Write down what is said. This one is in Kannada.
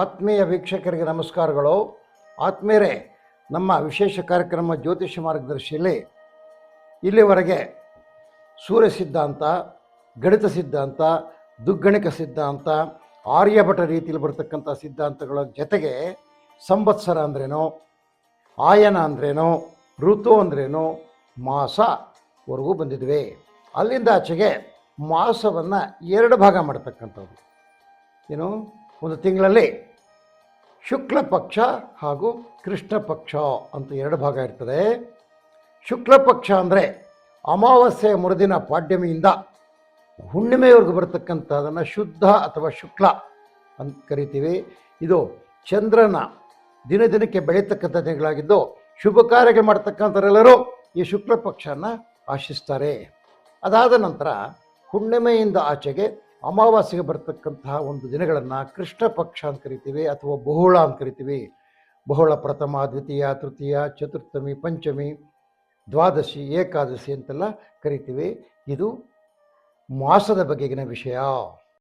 ಆತ್ಮೀಯ ವೀಕ್ಷಕರಿಗೆ ನಮಸ್ಕಾರಗಳು. ಆತ್ಮೀಯರೇ, ನಮ್ಮ ವಿಶೇಷ ಕಾರ್ಯಕ್ರಮ ಜ್ಯೋತಿಷ್ಯ ಮಾರ್ಗದರ್ಶಿಯಲ್ಲಿ ಇಲ್ಲಿವರೆಗೆ ಸೂರ್ಯ ಸಿದ್ಧಾಂತ ಗಣಿತ ಸಿದ್ಧಾಂತ, ದುಗ್ಗಣಿಕ ಸಿದ್ಧಾಂತ, ಆರ್ಯಭಟ ರೀತಿಯಲ್ಲಿ ಬರ್ತಕ್ಕಂಥ ಸಿದ್ಧಾಂತಗಳ ಜೊತೆಗೆ ಸಂವತ್ಸರ ಅಂದ್ರೇನು, ಆಯನ ಅಂದ್ರೇನು, ಋತು ಅಂದ್ರೇನು ಮಾಸವರೆಗೂ ಬಂದಿದ್ವಿ. ಅಲ್ಲಿಂದ ಆಚೆಗೆ ಮಾಸವನ್ನು ಎರಡು ಭಾಗ ಮಾಡ್ತಕ್ಕಂಥದ್ದು ಏನು? ಒಂದು ತಿಂಗಳಲ್ಲಿ ಶುಕ್ಲ ಪಕ್ಷ ಹಾಗೂ ಕೃಷ್ಣ ಪಕ್ಷ ಅಂತ ಎರಡು ಭಾಗ ಇರ್ತದೆ. ಶುಕ್ಲ ಪಕ್ಷ ಅಂದರೆ ಅಮಾವಾಸ್ಯೆಯ ಮರುದಿನ ಪಾಡ್ಯಮಿಯಿಂದ ಹುಣ್ಣಿಮೆವರೆಗೂ ಬರತಕ್ಕಂಥದ್ದನ್ನು ಶುದ್ಧ ಅಥವಾ ಶುಕ್ಲ ಅಂತ ಕರಿತೀವಿ. ಇದು ಚಂದ್ರನ ದಿನ ದಿನಕ್ಕೆ ಬೆಳೀತಕ್ಕಂಥ ದಿನಗಳಾಗಿದ್ದು ಶುಭ ಕಾರ್ಯಗಳು ಮಾಡ್ತಕ್ಕಂಥವರೆಲ್ಲರೂ ಈ ಶುಕ್ಲ ಪಕ್ಷನ ಆಶಿಸ್ತಾರೆ. ಅದಾದ ನಂತರ ಹುಣ್ಣಿಮೆಯಿಂದ ಆಚೆಗೆ ಅಮಾವಾಸ್ಯೆಗೆ ಬರ್ತಕ್ಕಂತಹ ಒಂದು ದಿನಗಳನ್ನು ಕೃಷ್ಣ ಪಕ್ಷ ಅಂತ ಕರಿತೀವಿ ಅಥವಾ ಬಹುಳ ಅಂತ ಕರಿತೀವಿ. ಬಹುಳ ಪ್ರಥಮ, ದ್ವಿತೀಯ, ತೃತೀಯ, ಚತುರ್ಥಮಿ, ಪಂಚಮಿ, ದ್ವಾದಶಿ, ಏಕಾದಶಿ ಅಂತೆಲ್ಲ ಕರಿತೀವಿ. ಇದು ಮಾಸದ ಬಗೆಗಿನ ವಿಷಯ.